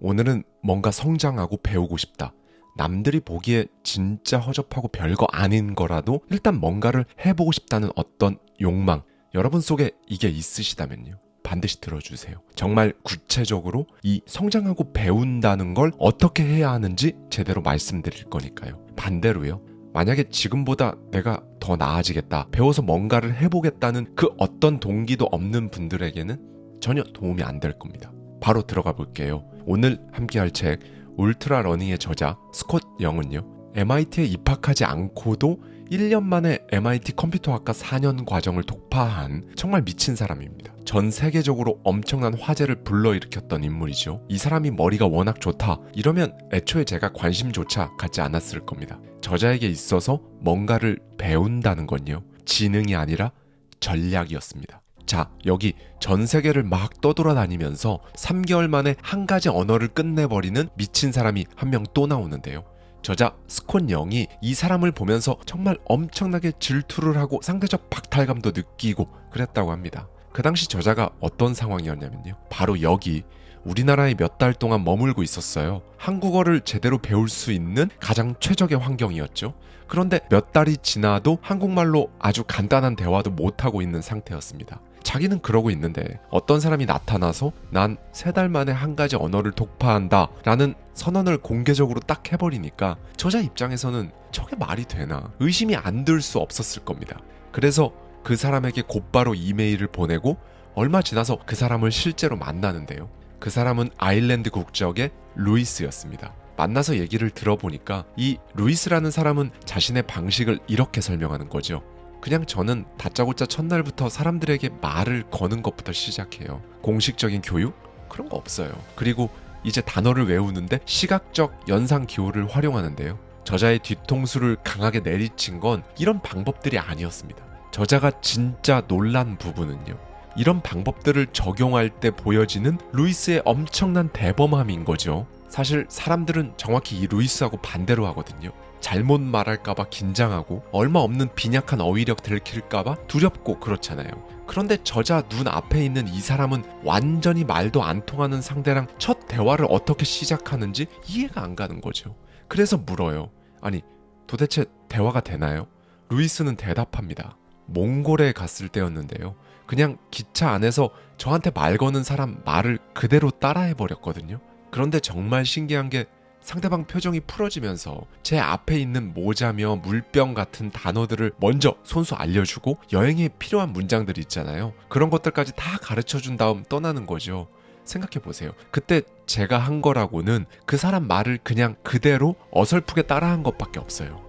오늘은 뭔가 성장하고 배우고 싶다. 남들이 보기에 진짜 허접하고 별거 아닌 거라도 일단 뭔가를 해보고 싶다는 어떤 욕망. 여러분 속에 이게 있으시다면요. 반드시 들어주세요. 정말 구체적으로 이 성장하고 배운다는 걸 어떻게 해야 하는지 제대로 말씀드릴 거니까요. 반대로요. 만약에 지금보다 내가 더 나아지겠다, 배워서 뭔가를 해보겠다는 그 어떤 동기도 없는 분들에게는 전혀 도움이 안 될 겁니다. 바로 들어가 볼게요. 오늘 함께 할 책, 울트라 러닝의 저자 스콧 영은요. MIT에 입학하지 않고도 1년 만에 MIT 컴퓨터학과 4년 과정을 독파한 정말 미친 사람입니다. 전 세계적으로 엄청난 화제를 불러일으켰던 인물이죠. 이 사람이 머리가 워낙 좋다. 이러면 애초에 제가 관심조차 갖지 않았을 겁니다. 저자에게 있어서 뭔가를 배운다는 건요. 지능이 아니라 전략이었습니다. 자, 여기 전 세계를 막 떠돌아다니면서 3개월 만에 한 가지 언어를 끝내버리는 미친 사람이 한 명 또 나오는데요. 저자 스콘 영이 이 사람을 보면서 정말 엄청나게 질투를 하고 상대적 박탈감도 느끼고 그랬다고 합니다. 그 당시 저자가 어떤 상황이었냐면요. 바로 여기 우리나라에 몇 달 동안 머물고 있었어요. 한국어를 제대로 배울 수 있는 가장 최적의 환경이었죠. 그런데 몇 달이 지나도 한국말로 아주 간단한 대화도 못하고 있는 상태였습니다. 자기는 그러고 있는데 어떤 사람이 나타나서 난 세 달 만에 한 가지 언어를 독파한다 라는 선언을 공개적으로 딱 해버리니까 저자 입장에서는 저게 말이 되나 의심이 안 들 수 없었을 겁니다. 그래서 그 사람에게 곧바로 이메일을 보내고 얼마 지나서 그 사람을 실제로 만나는데요. 그 사람은 아일랜드 국적의 루이스였습니다. 만나서 얘기를 들어보니까 이 루이스라는 사람은 자신의 방식을 이렇게 설명하는 거죠. 그냥 저는 다짜고짜 첫날부터 사람들에게 말을 거는 것부터 시작해요. 공식적인 교육? 그런 거 없어요. 그리고 이제 단어를 외우는데 시각적 연상 기호를 활용하는데요. 저자의 뒤통수를 강하게 내리친 건 이런 방법들이 아니었습니다. 저자가 진짜 놀란 부분은요. 이런 방법들을 적용할 때 보여지는 루이스의 엄청난 대범함인 거죠. 사실 사람들은 정확히 이 루이스하고 반대로 하거든요. 잘못 말할까봐 긴장하고 얼마 없는 빈약한 어휘력 들킬까봐 두렵고 그렇잖아요. 그런데 저자 눈 앞에 있는 이 사람은 완전히 말도 안 통하는 상대랑 첫 대화를 어떻게 시작하는지 이해가 안 가는 거죠. 그래서 물어요. 아니, 도대체 대화가 되나요? 루이스는 대답합니다. 몽골에 갔을 때였는데요. 그냥 기차 안에서 저한테 말 거는 사람 말을 그대로 따라해 버렸거든요. 그런데 정말 신기한 게 상대방 표정이 풀어지면서 제 앞에 있는 모자며 물병 같은 단어들을 먼저 손수 알려주고 여행에 필요한 문장들 있잖아요. 그런 것들까지 다 가르쳐 준 다음 떠나는 거죠. 생각해 보세요. 그때 제가 한 거라고는 그 사람 말을 그냥 그대로 어설프게 따라한 것밖에 없어요.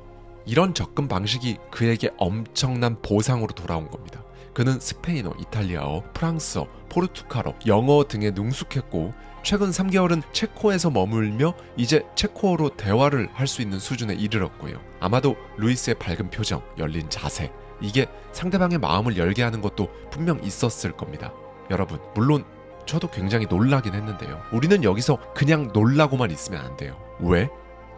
이런 접근 방식이 그에게 엄청난 보상으로 돌아온 겁니다. 그는 스페인어, 이탈리아어, 프랑스어, 포르투갈어, 영어 등에 능숙했고 최근 3개월은 체코에서 머물며 이제 체코어로 대화를 할 수 있는 수준에 이르렀고요. 아마도 루이스의 밝은 표정, 열린 자세, 이게 상대방의 마음을 열게 하는 것도 분명 있었을 겁니다. 여러분, 물론 저도 굉장히 놀라긴 했는데요. 우리는 여기서 그냥 놀라고만 있으면 안 돼요. 왜?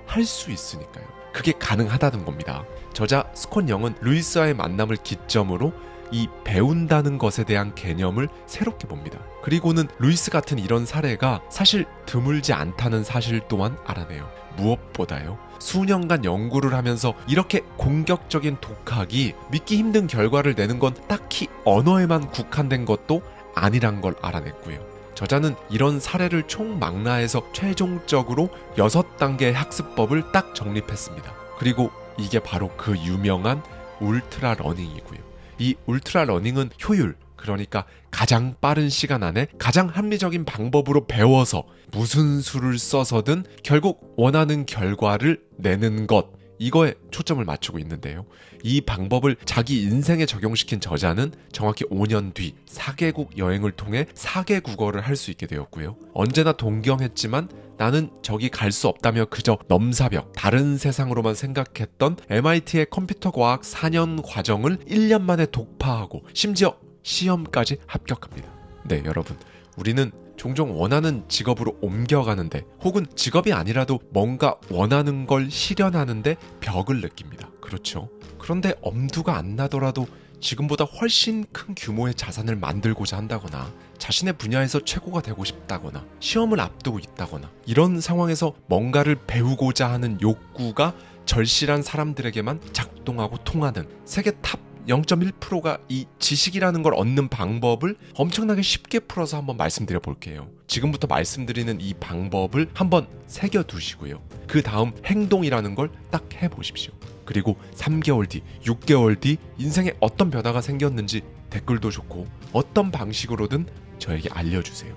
할 수 있으니까요. 그게 가능하다는 겁니다. 저자 스콘 영은 루이스와의 만남을 기점으로 이 배운다는 것에 대한 개념을 새롭게 봅니다. 그리고는 루이스 같은 이런 사례가 사실 드물지 않다는 사실 또한 알아내요. 무엇보다요. 수년간 연구를 하면서 이렇게 공격적인 독학이 믿기 힘든 결과를 내는 건 딱히 언어에만 국한된 것도 아니란 걸 알아냈고요. 저자는 이런 사례를 총망라해서 최종적으로 6단계의 학습법을 딱 정립했습니다. 그리고 이게 바로 그 유명한 울트라 러닝이고요. 이 울트라 러닝은 효율, 그러니까 가장 빠른 시간 안에 가장 합리적인 방법으로 배워서 무슨 수를 써서든 결국 원하는 결과를 내는 것. 이거에 초점을 맞추고 있는데요. 이 방법을 자기 인생에 적용시킨 저자는 정확히 5년 뒤 4개국 여행을 통해 4개 국어를 할 수 있게 되었고요. 언제나 동경했지만 나는 저기 갈 수 없다며 그저 넘사벽, 다른 세상으로만 생각했던 MIT의 컴퓨터 과학 4년 과정을 1년 만에 독파하고 심지어 시험까지 합격합니다. 네, 여러분. 우리는 종종 원하는 직업으로 옮겨가는데 혹은 직업이 아니라도 뭔가 원하는 걸 실현하는데 벽을 느낍니다. 그렇죠. 그런데 엄두가 안 나더라도 지금보다 훨씬 큰 규모의 자산을 만들고자 한다거나 자신의 분야에서 최고가 되고 싶다거나 시험을 앞두고 있다거나 이런 상황에서 뭔가를 배우고자 하는 욕구가 절실한 사람들에게만 작동하고 통하는 세계 탑 0.1%가 이 지식이라는 걸 얻는 방법을 엄청나게 쉽게 풀어서 한번 말씀드려 볼게요. 지금부터 말씀드리는 이 방법을 한번 새겨 두시고요. 그 다음 행동이라는 걸 딱 해보십시오. 그리고 3개월 뒤, 6개월 뒤 인생에 어떤 변화가 생겼는지 댓글도 좋고 어떤 방식으로든 저에게 알려주세요.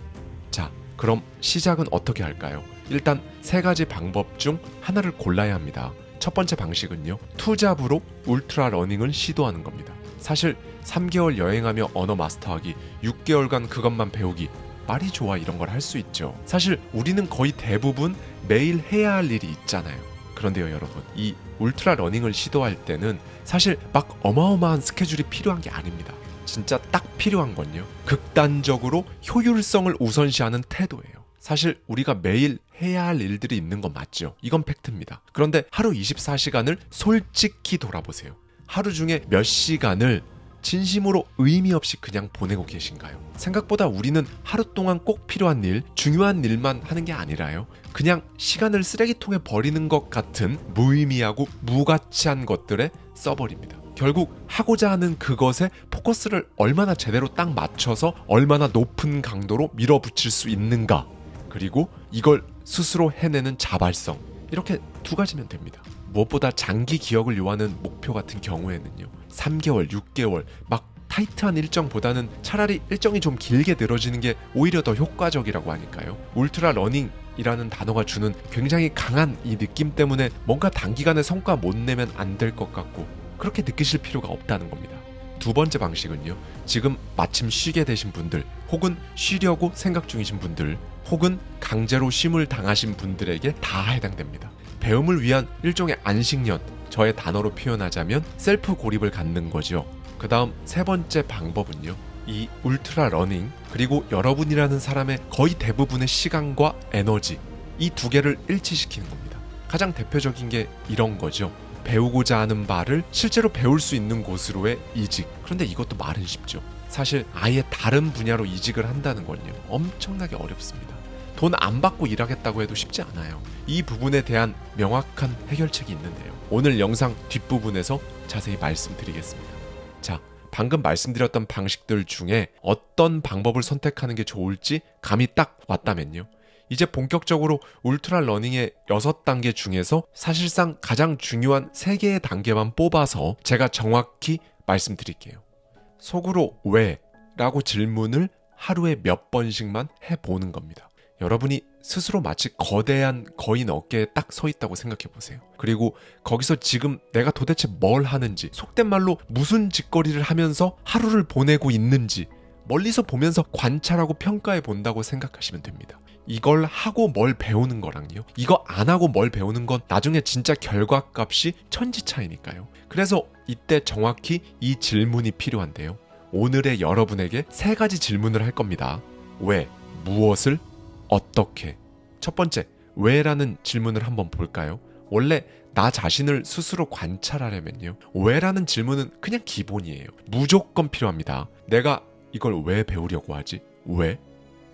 자, 그럼 시작은 어떻게 할까요? 일단 세 가지 방법 중 하나를 골라야 합니다. 첫 번째 방식은요. 투잡으로 울트라 러닝을 시도하는 겁니다. 사실 3개월 여행하며 언어 마스터하기, 6개월간 그것만 배우기 말이 좋아 이런 걸 할 수 있죠. 사실 우리는 거의 대부분 매일 해야 할 일이 있잖아요. 그런데요, 여러분. 이 울트라 러닝을 시도할 때는 사실 막 어마어마한 스케줄이 필요한 게 아닙니다. 진짜 딱 필요한 건요. 극단적으로 효율성을 우선시하는 태도예요. 사실 우리가 매일 해야 할 일들이 있는 건 맞죠. 이건 팩트입니다. 그런데 하루 24시간을 솔직히 돌아보세요. 하루 중에 몇 시간을 진심으로 의미 없이 그냥 보내고 계신가요? 생각보다 우리는 하루 동안 꼭 필요한 일, 중요한 일만 하는 게 아니라요. 그냥 시간을 쓰레기통에 버리는 것 같은 무의미하고 무가치한 것들에 써버립니다. 결국 하고자 하는 그것에 포커스를 얼마나 제대로 딱 맞춰서 얼마나 높은 강도로 밀어붙일 수 있는가. 그리고 이걸 스스로 해내는 자발성. 이렇게 두 가지면 됩니다. 무엇보다 장기 기억을 요하는 목표 같은 경우에는요. 3개월, 6개월, 막 타이트한 일정보다는 차라리 일정이 좀 길게 늘어지는 게 오히려 더 효과적이라고 하니까요. 울트라 러닝 이라는 단어가 주는 굉장히 강한 이 느낌 때문에 뭔가 단기간에 성과 못 내면 안 될 것 같고 그렇게 느끼실 필요가 없다는 겁니다. 두 번째 방식은요. 지금 마침 쉬게 되신 분들, 혹은 쉬려고 생각 중이신 분들, 혹은 강제로 쉼을 당하신 분들에게 다 해당됩니다. 배움을 위한 일종의 안식년, 저의 단어로 표현하자면 셀프 고립을 갖는 거죠. 그 다음 세 번째 방법은요. 이 울트라 러닝, 그리고 여러분이라는 사람의 거의 대부분의 시간과 에너지, 이 두 개를 일치시키는 겁니다. 가장 대표적인 게 이런 거죠. 배우고자 하는 바를 실제로 배울 수 있는 곳으로의 이직. 그런데 이것도 말은 쉽죠. 사실 아예 다른 분야로 이직을 한다는 건요. 엄청나게 어렵습니다. 돈 안 받고 일하겠다고 해도 쉽지 않아요. 이 부분에 대한 명확한 해결책이 있는데요. 오늘 영상 뒷부분에서 자세히 말씀드리겠습니다. 자, 방금 말씀드렸던 방식들 중에 어떤 방법을 선택하는 게 좋을지 감이 딱 왔다면요. 이제 본격적으로 울트라 러닝의 6단계 중에서 사실상 가장 중요한 3개의 단계만 뽑아서 제가 정확히 말씀드릴게요. 속으로 왜? 라고 질문을 하루에 몇 번씩만 해보는 겁니다. 여러분이 스스로 마치 거대한 거인 어깨에 딱 서 있다고 생각해 보세요. 그리고 거기서 지금 내가 도대체 뭘 하는지, 속된 말로 무슨 짓거리를 하면서 하루를 보내고 있는지 멀리서 보면서 관찰하고 평가해 본다고 생각하시면 됩니다. 이걸 하고 뭘 배우는 거랑요. 이거 안 하고 뭘 배우는 건 나중에 진짜 결과 값이 천지 차이니까요. 그래서 이때 정확히 이 질문이 필요한데요. 오늘의 여러분에게 세 가지 질문을 할 겁니다. 왜, 무엇을, 어떻게. 첫 번째, 왜라는 질문을 한번 볼까요? 원래 나 자신을 스스로 관찰하려면요. 왜라는 질문은 그냥 기본이에요. 무조건 필요합니다. 내가 이걸 왜 배우려고 하지? 왜?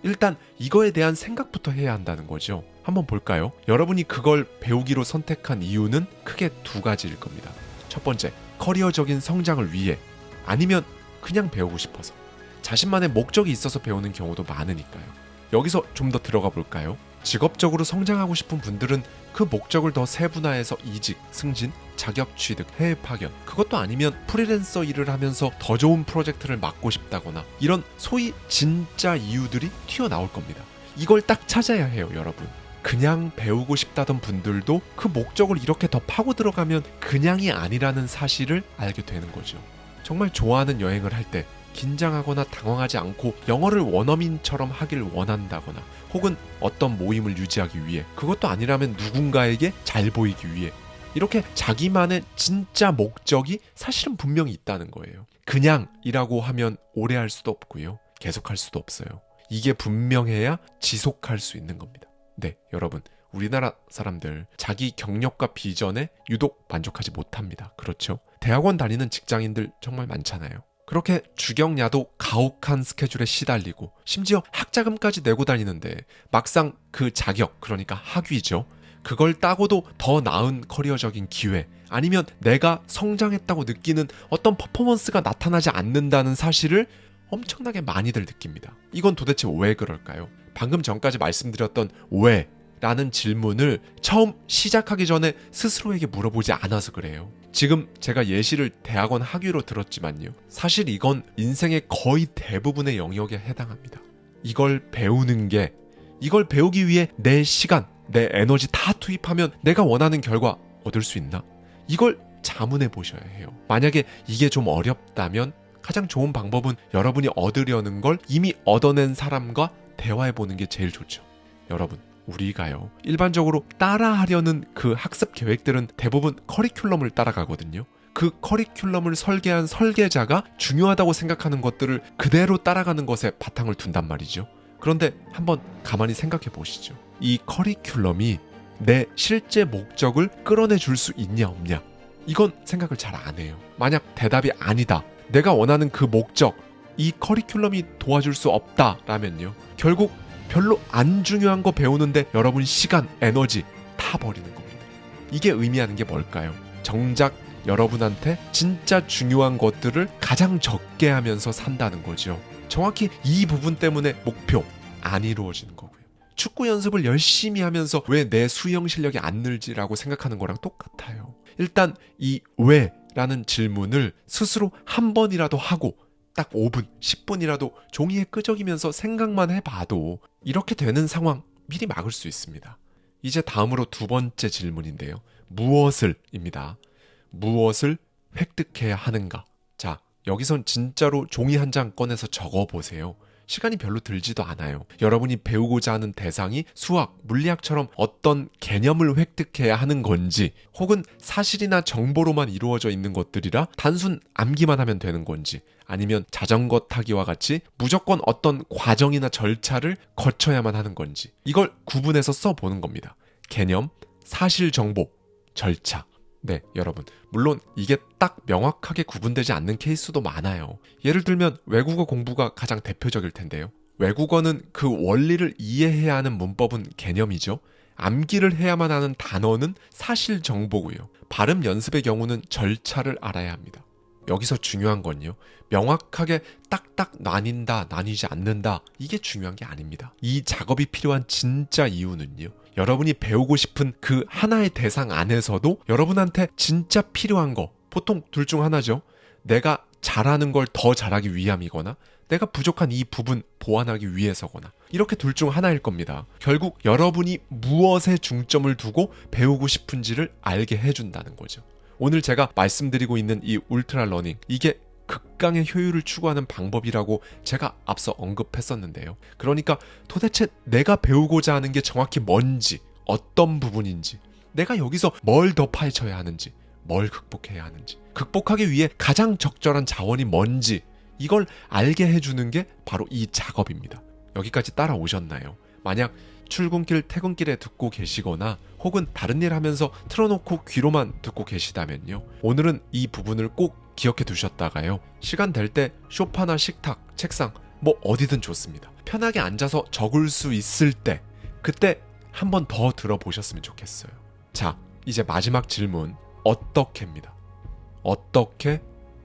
일단 이거에 대한 생각부터 해야 한다는 거죠. 한번 볼까요? 여러분이 그걸 배우기로 선택한 이유는 크게 두 가지일 겁니다. 첫 번째, 커리어적인 성장을 위해 아니면 그냥 배우고 싶어서 자신만의 목적이 있어서 배우는 경우도 많으니까요. 여기서 좀 더 들어가 볼까요? 직업적으로 성장하고 싶은 분들은 그 목적을 더 세분화해서 이직, 승진, 자격 취득, 해외 파견, 그것도 아니면 프리랜서 일을 하면서 더 좋은 프로젝트를 맡고 싶다거나 이런 소위 진짜 이유들이 튀어나올 겁니다. 이걸 딱 찾아야 해요, 여러분. 그냥 배우고 싶다던 분들도 그 목적을 이렇게 더 파고 들어가면 그냥이 아니라는 사실을 알게 되는 거죠. 정말 좋아하는 여행을 할 때 긴장하거나 당황하지 않고 영어를 원어민처럼 하길 원한다거나 혹은 어떤 모임을 유지하기 위해 그것도 아니라면 누군가에게 잘 보이기 위해 이렇게 자기만의 진짜 목적이 사실은 분명히 있다는 거예요. 그냥이라고 하면 오래 할 수도 없고요. 계속 할 수도 없어요. 이게 분명해야 지속할 수 있는 겁니다. 네, 여러분. 우리나라 사람들 자기 경력과 비전에 유독 만족하지 못합니다. 그렇죠? 대학원 다니는 직장인들 정말 많잖아요. 그렇게 주경야도 가혹한 스케줄에 시달리고 심지어 학자금까지 내고 다니는데 막상 그 자격 그러니까 학위죠. 그걸 따고도 더 나은 커리어적인 기회 아니면 내가 성장했다고 느끼는 어떤 퍼포먼스가 나타나지 않는다는 사실을 엄청나게 많이들 느낍니다. 이건 도대체 왜 그럴까요? 방금 전까지 말씀드렸던 왜 라는 질문을 처음 시작하기 전에 스스로에게 물어보지 않아서 그래요. 지금 제가 예시를 대학원 학위로 들었지만요. 사실 이건 인생의 거의 대부분의 영역에 해당합니다. 이걸 배우는 게 이걸 배우기 위해 내 시간, 내 에너지 다 투입하면 내가 원하는 결과 얻을 수 있나? 이걸 자문해 보셔야 해요. 만약에 이게 좀 어렵다면 가장 좋은 방법은 여러분이 얻으려는 걸 이미 얻어낸 사람과 대화해 보는 게 제일 좋죠. 여러분, 우리가요. 일반적으로 따라하려는 그 학습 계획들은 대부분 커리큘럼을 따라가거든요. 그 커리큘럼을 설계한 설계자가 중요하다고 생각하는 것들을 그대로 따라가는 것에 바탕을 둔단 말이죠. 그런데 한번 가만히 생각해 보시죠. 이 커리큘럼이 내 실제 목적을 끌어내 줄 수 있냐 없냐. 이건 생각을 잘 안 해요. 만약 대답이 아니다. 내가 원하는 그 목적, 이 커리큘럼이 도와줄 수 없다라면요. 결국 별로 안 중요한 거 배우는데 여러분 시간, 에너지 다 버리는 겁니다. 이게 의미하는 게 뭘까요? 정작 여러분한테 진짜 중요한 것들을 가장 적게 하면서 산다는 거죠. 정확히 이 부분 때문에 목표 안 이루어지는 거고요. 축구 연습을 열심히 하면서 왜 내 수영 실력이 안 늘지라고 생각하는 거랑 똑같아요. 일단 이 왜 라는 질문을 스스로 한 번이라도 하고 딱 5분, 10분이라도 종이에 끄적이면서 생각만 해봐도 이렇게 되는 상황 미리 막을 수 있습니다. 이제 다음으로 두 번째 질문인데요. 무엇을입니다. 무엇을 획득해야 하는가? 자, 여기선 진짜로 종이 한 장 꺼내서 적어 보세요. 시간이 별로 들지도 않아요. 여러분이 배우고자 하는 대상이 수학, 물리학처럼 어떤 개념을 획득해야 하는 건지, 혹은 사실이나 정보로만 이루어져 있는 것들이라 단순 암기만 하면 되는 건지, 아니면 자전거 타기와 같이 무조건 어떤 과정이나 절차를 거쳐야만 하는 건지, 이걸 구분해서 써보는 겁니다. 개념, 사실 정보, 절차. 네, 여러분. 물론 이게 딱 명확하게 구분되지 않는 케이스도 많아요. 예를 들면 외국어 공부가 가장 대표적일 텐데요. 외국어는 그 원리를 이해해야 하는 문법은 개념이죠. 암기를 해야만 하는 단어는 사실 정보고요. 발음 연습의 경우는 절차를 알아야 합니다. 여기서 중요한 건요. 명확하게 딱딱 나뉜다, 나뉘지 않는다. 이게 중요한 게 아닙니다. 이 작업이 필요한 진짜 이유는요. 여러분이 배우고 싶은 그 하나의 대상 안에서도 여러분한테 진짜 필요한 거, 보통 둘 중 하나죠. 내가 잘하는 걸 더 잘하기 위함이거나 내가 부족한 이 부분 보완하기 위해서거나 이렇게 둘 중 하나일 겁니다. 결국 여러분이 무엇에 중점을 두고 배우고 싶은지를 알게 해준다는 거죠. 오늘 제가 말씀드리고 있는 이 울트라 러닝 이게 극강의 효율을 추구하는 방법이라고 제가 앞서 언급했었는데요. 그러니까 도대체 내가 배우고자 하는 게 정확히 뭔지, 어떤 부분인지, 내가 여기서 뭘 더 파헤쳐야 하는지, 뭘 극복해야 하는지, 극복하기 위해 가장 적절한 자원이 뭔지, 이걸 알게 해주는 게 바로 이 작업입니다. 여기까지 따라오셨나요? 만약 출근길, 퇴근길에 듣고 계시거나 혹은 다른 일 하면서 틀어놓고 귀로만 듣고 계시다면요. 오늘은 이 부분을 꼭 기억해 두셨다가요. 시간 될 때 쇼파나 식탁, 책상, 뭐 어디든 좋습니다. 편하게 앉아서 적을 수 있을 때, 그때 한 번 더 들어보셨으면 좋겠어요. 자, 이제 마지막 질문. 어떻게입니다. 어떻게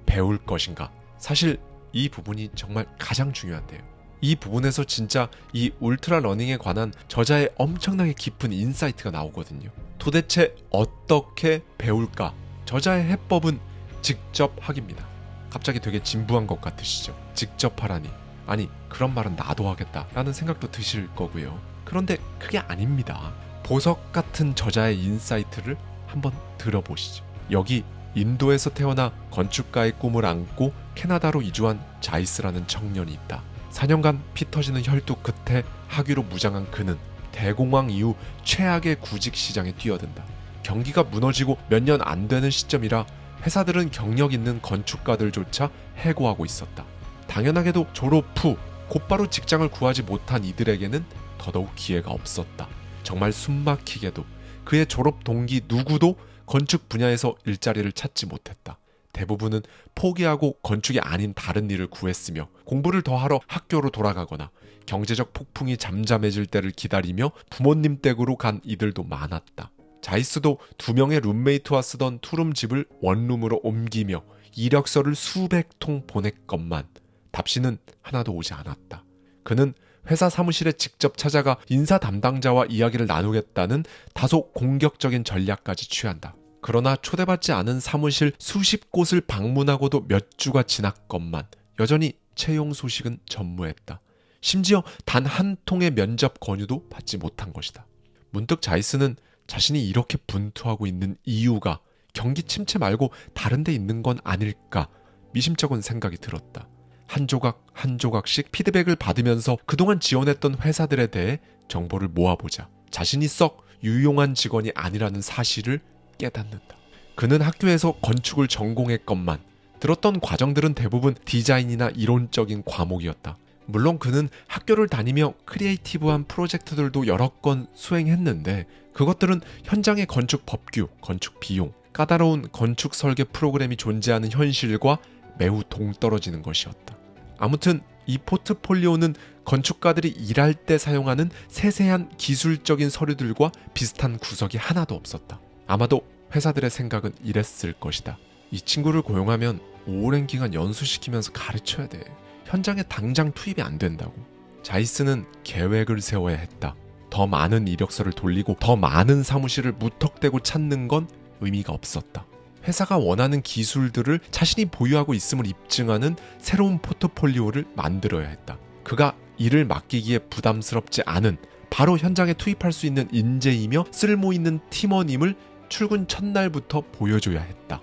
배울 것인가? 사실 이 부분이 정말 가장 중요한데요. 이 부분에서 진짜 이 울트라 러닝에 관한 저자의 엄청나게 깊은 인사이트가 나오거든요. 도대체 어떻게 배울까? 저자의 해법은 직접 하기입니다. 갑자기 되게 진부한 것 같으시죠? 직접 하라니. 아니, 그런 말은 나도 하겠다라는 생각도 드실 거고요. 그런데 그게 아닙니다. 보석 같은 저자의 인사이트를 한번 들어보시죠. 여기 인도에서 태어나 건축가의 꿈을 안고 캐나다로 이주한 자이스라는 청년이 있다. 4년간 피 터지는 혈투 끝에 학위로 무장한 그는 대공황 이후 최악의 구직 시장에 뛰어든다. 경기가 무너지고 몇 년 안 되는 시점이라 회사들은 경력 있는 건축가들조차 해고하고 있었다. 당연하게도 졸업 후 곧바로 직장을 구하지 못한 이들에게는 더더욱 기회가 없었다. 정말 숨막히게도 그의 졸업 동기 누구도 건축 분야에서 일자리를 찾지 못했다. 대부분은 포기하고 건축이 아닌 다른 일을 구했으며 공부를 더 하러 학교로 돌아가거나 경제적 폭풍이 잠잠해질 때를 기다리며 부모님 댁으로 간 이들도 많았다. 자이스도 두 명의 룸메이트와 쓰던 투룸 집을 원룸으로 옮기며 이력서를 수백 통 보냈건만 답신은 하나도 오지 않았다. 그는 회사 사무실에 직접 찾아가 인사 담당자와 이야기를 나누겠다는 다소 공격적인 전략까지 취한다. 그러나 초대받지 않은 사무실 수십 곳을 방문하고도 몇 주가 지났건만 여전히 채용 소식은 전무했다. 심지어 단 한 통의 면접 권유도 받지 못한 것이다. 문득 자이스는 자신이 이렇게 분투하고 있는 이유가 경기 침체 말고 다른 데 있는 건 아닐까 미심쩍은 생각이 들었다. 한 조각 한 조각씩 피드백을 받으면서 그동안 지원했던 회사들에 대해 정보를 모아보자. 자신이 썩 유용한 직원이 아니라는 사실을 깨닫는다. 그는 학교에서 건축을 전공했건만 들었던 과정들은 대부분 디자인이나 이론적인 과목이었다. 물론 그는 학교를 다니며 크리에이티브한 프로젝트들도 여러 건 수행했는데 그것들은 현장의 건축 법규, 건축 비용, 까다로운 건축 설계 프로그램이 존재하는 현실과 매우 동떨어지는 것이었다. 아무튼 이 포트폴리오는 건축가들이 일할 때 사용하는 세세한 기술적인 서류들과 비슷한 구석이 하나도 없었다. 아마도 회사들의 생각은 이랬을 것이다. 이 친구를 고용하면 오랜 기간 연수시키면서 가르쳐야 돼. 현장에 당장 투입이 안 된다고. 자이스는 계획을 세워야 했다. 더 많은 이력서를 돌리고 더 많은 사무실을 무턱대고 찾는 건 의미가 없었다. 회사가 원하는 기술들을 자신이 보유하고 있음을 입증하는 새로운 포트폴리오를 만들어야 했다. 그가 일을 맡기기에 부담스럽지 않은 바로 현장에 투입할 수 있는 인재이며 쓸모 있는 팀원임을 출근 첫날부터 보여줘야 했다.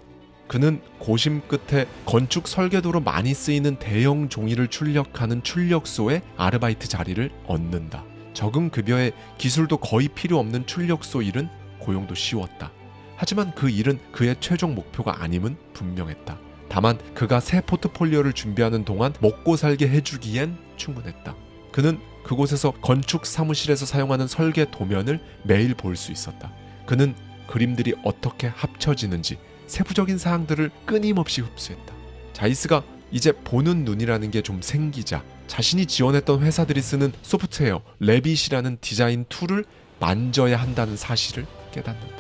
그는 고심 끝에 건축 설계도로 많이 쓰이는 대형 종이를 출력하는 출력소에 아르바이트 자리를 얻는다. 적은 급여에 기술도 거의 필요 없는 출력소 일은 고용도 쉬웠다. 하지만 그 일은 그의 최종 목표가 아님은 분명했다. 다만 그가 새 포트폴리오를 준비하는 동안 먹고 살게 해주기엔 충분했다. 그는 그곳에서 건축 사무실에서 사용하는 설계 도면을 매일 볼 수 있었다. 그는 그림들이 어떻게 합쳐지는지 세부적인 사항들을 끊임없이 흡수했다. 자이스가 이제 보는 눈이라는 게 좀 생기자 자신이 지원했던 회사들이 쓰는 소프트웨어 레빗이라는 디자인 툴을 만져야 한다는 사실을 깨닫는다.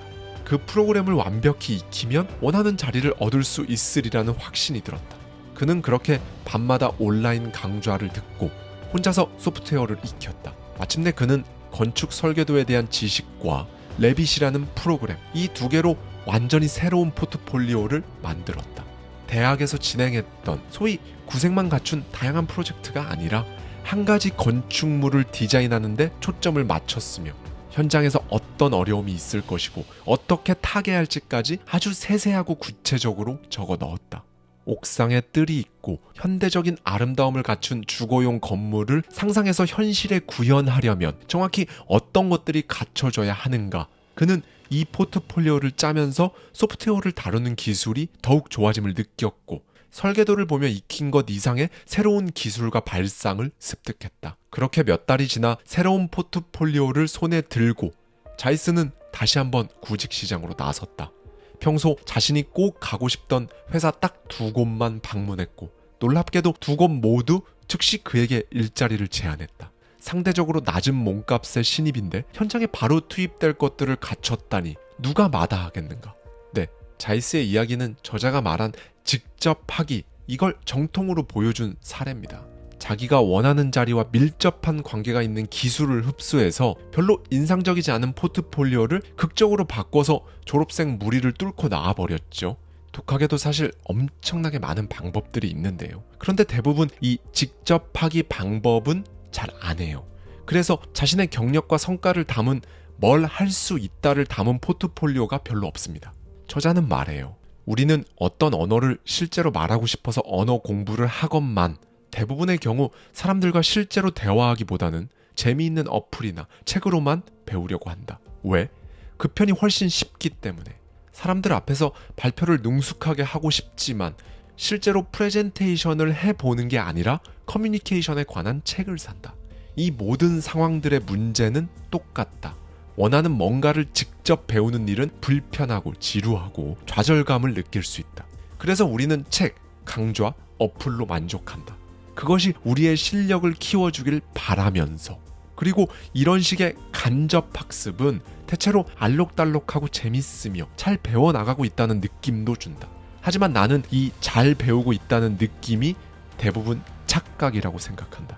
그 프로그램을 완벽히 익히면 원하는 자리를 얻을 수 있으리라는 확신이 들었다. 그는 그렇게 밤마다 온라인 강좌를 듣고 혼자서 소프트웨어를 익혔다. 마침내 그는 건축 설계도에 대한 지식과 레빗이라는 프로그램 이 두 개로 완전히 새로운 포트폴리오를 만들었다. 대학에서 진행했던 소위 구색만 갖춘 다양한 프로젝트가 아니라 한 가지 건축물을 디자인하는데 초점을 맞췄으며 현장에서 어떤 어려움이 있을 것이고 어떻게 타개할지까지 아주 세세하고 구체적으로 적어 넣었다. 옥상에 뜰이 있고 현대적인 아름다움을 갖춘 주거용 건물을 상상해서 현실에 구현하려면 정확히 어떤 것들이 갖춰져야 하는가. 그는 이 포트폴리오를 짜면서 소프트웨어를 다루는 기술이 더욱 좋아짐을 느꼈고 설계도를 보며 익힌 것 이상의 새로운 기술과 발상을 습득했다. 그렇게 몇 달이 지나 새로운 포트폴리오를 손에 들고 자이스는 다시 한번 구직 시장으로 나섰다. 평소 자신이 꼭 가고 싶던 회사 딱 두 곳만 방문했고 놀랍게도 두 곳 모두 즉시 그에게 일자리를 제안했다. 상대적으로 낮은 몸값의 신입인데 현장에 바로 투입될 것들을 갖췄다니 누가 마다하겠는가? 네, 자이스의 이야기는 저자가 말한 직접 하기 이걸 정통으로 보여준 사례입니다. 자기가 원하는 자리와 밀접한 관계가 있는 기술을 흡수해서 별로 인상적이지 않은 포트폴리오를 극적으로 바꿔서 졸업생 무리를 뚫고 나와버렸죠. 독하게도 사실 엄청나게 많은 방법들이 있는데요. 그런데 대부분 이 직접 하기 방법은 잘 안 해요. 그래서 자신의 경력과 성과를 담은 뭘 할 수 있다를 담은 포트폴리오가 별로 없습니다. 저자는 말해요. 우리는 어떤 언어를 실제로 말하고 싶어서 언어 공부를 하건만 대부분의 경우 사람들과 실제로 대화하기보다는 재미있는 어플이나 책으로만 배우려고 한다. 왜? 그 편이 훨씬 쉽기 때문에. 사람들 앞에서 발표를 능숙하게 하고 싶지만 실제로 프레젠테이션을 해보는 게 아니라 커뮤니케이션에 관한 책을 산다. 이 모든 상황들의 문제는 똑같다. 원하는 뭔가를 직접 배우는 일은 불편하고 지루하고 좌절감을 느낄 수 있다. 그래서 우리는 책, 강좌, 어플로 만족한다. 그것이 우리의 실력을 키워주길 바라면서 그리고 이런 식의 간접 학습은 대체로 알록달록하고 재밌으며 잘 배워나가고 있다는 느낌도 준다. 하지만 나는 이 잘 배우고 있다는 느낌이 대부분 착각이라고 생각한다.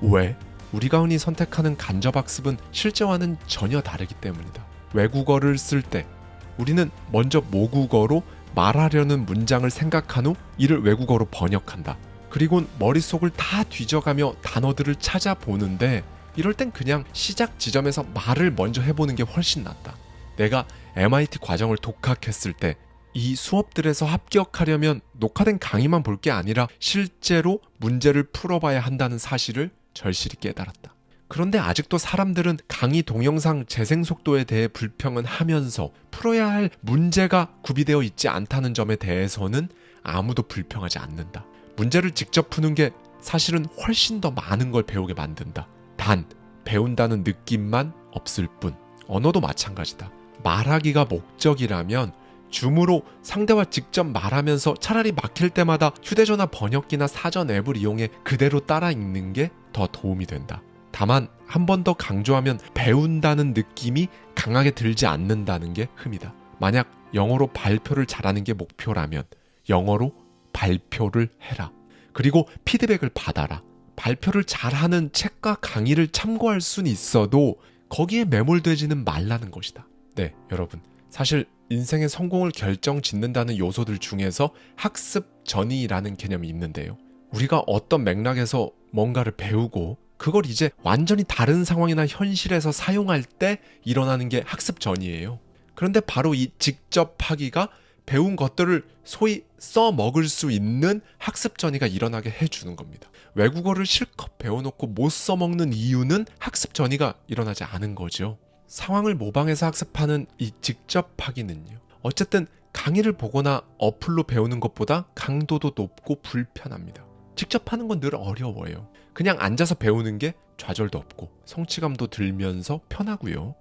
왜? 우리가 흔히 선택하는 간접 학습은 실제와는 전혀 다르기 때문이다. 외국어를 쓸 때 우리는 먼저 모국어로 말하려는 문장을 생각한 후 이를 외국어로 번역한다. 그리고 머릿속을 다 뒤져가며 단어들을 찾아보는데 이럴 땐 그냥 시작 지점에서 말을 먼저 해보는 게 훨씬 낫다. 내가 MIT 과정을 독학했을 때 이 수업들에서 합격하려면 녹화된 강의만 볼 게 아니라 실제로 문제를 풀어봐야 한다는 사실을 절실히 깨달았다. 그런데 아직도 사람들은 강의 동영상 재생 속도에 대해 불평은 하면서 풀어야 할 문제가 구비되어 있지 않다는 점에 대해서는 아무도 불평하지 않는다. 문제를 직접 푸는 게 사실은 훨씬 더 많은 걸 배우게 만든다. 단, 배운다는 느낌만 없을 뿐. 언어도 마찬가지다. 말하기가 목적이라면 줌으로 상대와 직접 말하면서 차라리 막힐 때마다 휴대전화 번역기나 사전 앱을 이용해 그대로 따라 읽는 게 더 도움이 된다. 다만 한 번 더 강조하면 배운다는 느낌이 강하게 들지 않는다는 게 흠이다. 만약 영어로 발표를 잘하는 게 목표라면 영어로 발표를 해라. 그리고 피드백을 받아라. 발표를 잘하는 책과 강의를 참고할 수는 있어도 거기에 매몰되지는 말라는 것이다. 네, 여러분. 사실 인생의 성공을 결정 짓는다는 요소들 중에서 학습 전이라는 개념이 있는데요. 우리가 어떤 맥락에서 뭔가를 배우고 그걸 이제 완전히 다른 상황이나 현실에서 사용할 때 일어나는 게 학습 전이에요. 그런데 바로 이 직접 하기가 배운 것들을 소위 써먹을 수 있는 학습 전이가 일어나게 해주는 겁니다. 외국어를 실컷 배워놓고 못 써먹는 이유는 학습 전이가 일어나지 않은 거죠. 상황을 모방해서 학습하는 이 직접 하기는요. 어쨌든 강의를 보거나 어플로 배우는 것보다 강도도 높고 불편합니다. 직접 하는 건 늘 어려워요. 그냥 앉아서 배우는 게 좌절도 없고 성취감도 들면서 편하고요.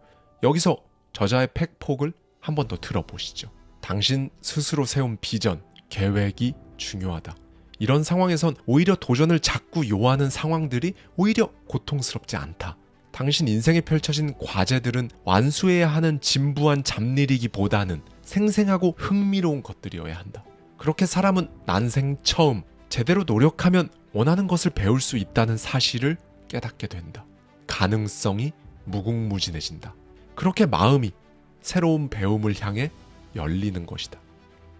여기서 저자의 팩폭을 한 번 더 들어보시죠. 당신 스스로 세운 비전, 계획이 중요하다. 이런 상황에선 오히려 도전을 자꾸 요하는 상황들이 오히려 고통스럽지 않다. 당신 인생에 펼쳐진 과제들은 완수해야 하는 진부한 잡일이기보다는 생생하고 흥미로운 것들이어야 한다. 그렇게 사람은 난생 처음 제대로 노력하면 원하는 것을 배울 수 있다는 사실을 깨닫게 된다. 가능성이 무궁무진해진다. 그렇게 마음이 새로운 배움을 향해 열리는 것이다.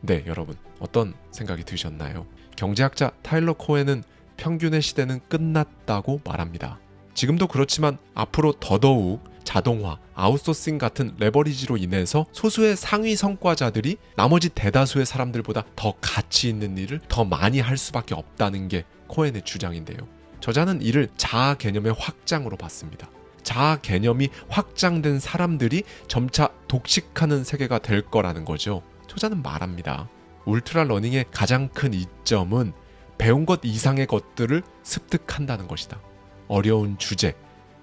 네, 여러분. 어떤 생각이 드셨나요? 경제학자 타일러 코엔은 평균의 시대는 끝났다고 말합니다. 지금도 그렇지만 앞으로 더더욱 자동화, 아웃소싱 같은 레버리지로 인해서 소수의 상위 성과자들이 나머지 대다수의 사람들보다 더 가치 있는 일을 더 많이 할 수밖에 없다는 게 코엔의 주장인데요. 저자는 이를 자아 개념의 확장으로 봤습니다. 자아 개념이 확장된 사람들이 점차 독식하는 세계가 될 거라는 거죠. 저자는 말합니다. 울트라 러닝의 가장 큰 이점은 배운 것 이상의 것들을 습득한다는 것이다. 어려운 주제,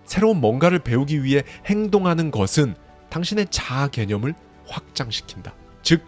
새로운 뭔가를 배우기 위해 행동하는 것은 당신의 자아 개념을 확장시킨다. 즉,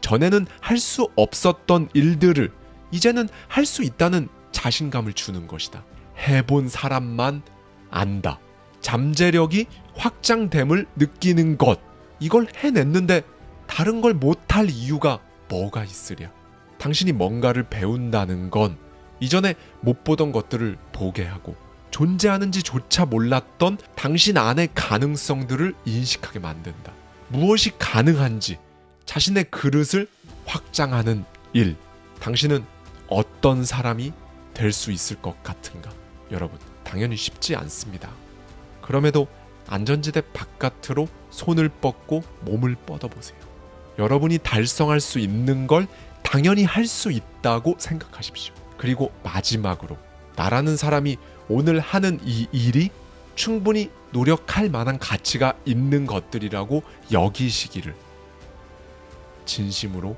전에는 할 수 없었던 일들을 이제는 할 수 있다는 자신감을 주는 것이다. 해본 사람만 안다. 잠재력이 확장됨을 느끼는 것. 이걸 해냈는데 다른 걸 못할 이유가 뭐가 있으랴. 당신이 뭔가를 배운다는 건 이전에 못 보던 것들을 보게 하고 존재하는지조차 몰랐던 당신 안의 가능성들을 인식하게 만든다. 무엇이 가능한지 자신의 그릇을 확장하는 일. 당신은 어떤 사람이 될 수 있을 것 같은가? 여러분, 당연히 쉽지 않습니다. 그럼에도 안전지대 바깥으로 손을 뻗고 몸을 뻗어보세요. 여러분이 달성할 수 있는 걸 당연히 할 수 있다고 생각하십시오. 그리고 마지막으로 나라는 사람이 오늘 하는 이 일이 충분히 노력할 만한 가치가 있는 것들이라고 여기시기를 진심으로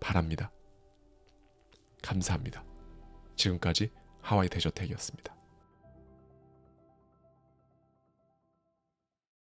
바랍니다. 감사합니다. 지금까지 하와이 대저택이었습니다.